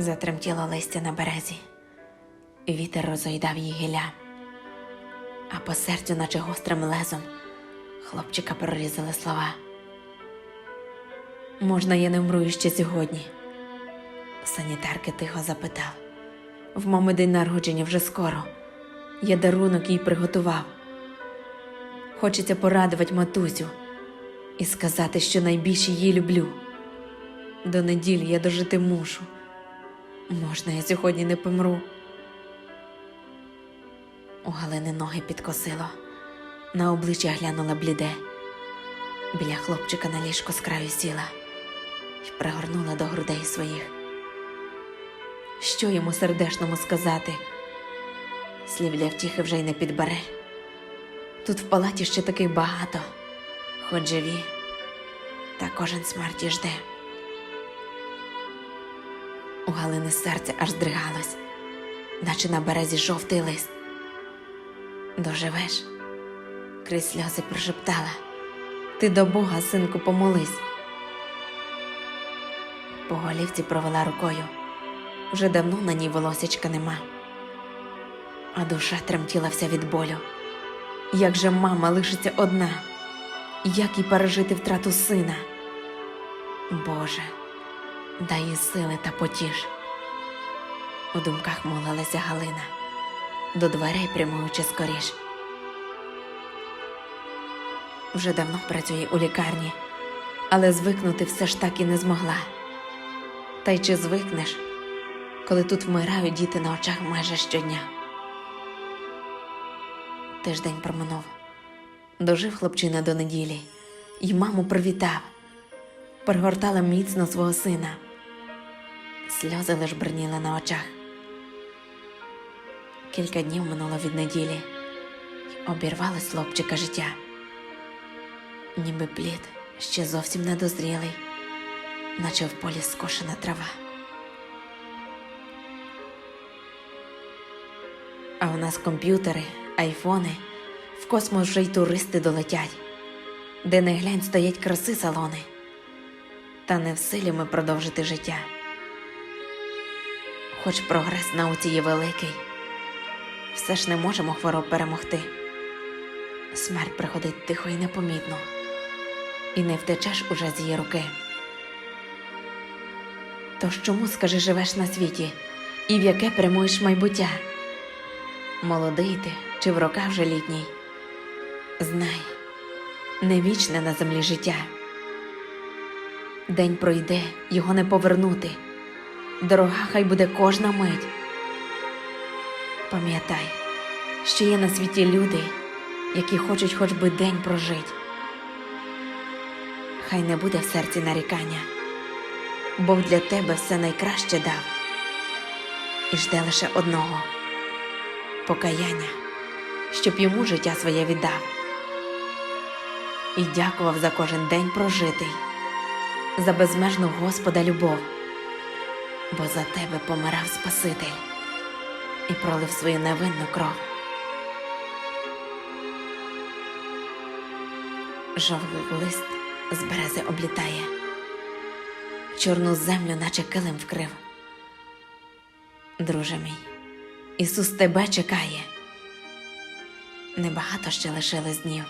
Затремтіло листя на березі, вітер розойдав її гілля, а по серцю, наче гострим лезом, хлопчика прорізали слова. Можна я не вмру іще сьогодні? Санітарки тихо запитав. В мами день народження вже скоро. Я дарунок їй приготував. Хочеться порадувати матусю і сказати, що найбільше її люблю. До неділі я дожити мушу. Можна, я сьогодні не помру. У Галини ноги підкосило, на обличчя глянула бліде. Біля хлопчика на ліжко з краю сіла і пригорнула до грудей своїх. Що йому сердешному сказати? Слів для втіхи вже й не підбере. Тут в палаті ще таких багато, хоч живі, та кожен смерті жде. У Галини серце аж здригалось, наче на березі жовтий лист. Доживеш? Крізь сльози прошептала. Ти до Бога, синку, помолись. По голівці провела рукою. Вже давно на ній волосячка нема, а душа тремтіла вся від болю. Як же мама лишиться одна, як їй пережити втрату сина? Боже, дай сили та потіш. У думках молилася Галина, до дверей прямуючи скоріш. Вже давно працює у лікарні, але звикнути все ж так і не змогла. Та й чи звикнеш, коли тут вмирають діти на очах майже щодня? Тиждень проминув. Дожив хлопчина до неділі, і маму привітав, перегортала міцно свого сина. Сльози лиш бриніли на очах. Кілька днів минуло від неділі, й обірвалось хлопчика життя. Ніби плід ще зовсім недозрілий, наче в полі скошена трава. А у нас комп'ютери, айфони, в космос вже й туристи долетять, де не глянь стоять краси салони, та не в силі ми продовжити життя. Хоч прогрес науці є великий, все ж не можемо хвороб перемогти. Смерть приходить тихо і непомітно, і не втечеш уже з її руки. Тож чому, скажи, живеш на світі, і в яке прямуєш майбуття? Молодий ти чи в роках вже літній? Знай, не вічне на землі життя. День пройде, його не повернути. Дорога хай буде кожна мить. Пам'ятай, що є на світі люди, які хочуть хоч би день прожить. Хай не буде в серці нарікання, Бог для тебе все найкраще дав і жде лише одного покаяння, щоб йому життя своє віддав. І дякував за кожен день прожитий, за безмежну Господа любов, бо за тебе помирав Спаситель і пролив свою невинну кров. Жовтий лист з берези облітає, чорну землю, наче килим вкрив. Друже мій, Ісус тебе чекає. Небагато ще лишилось днів.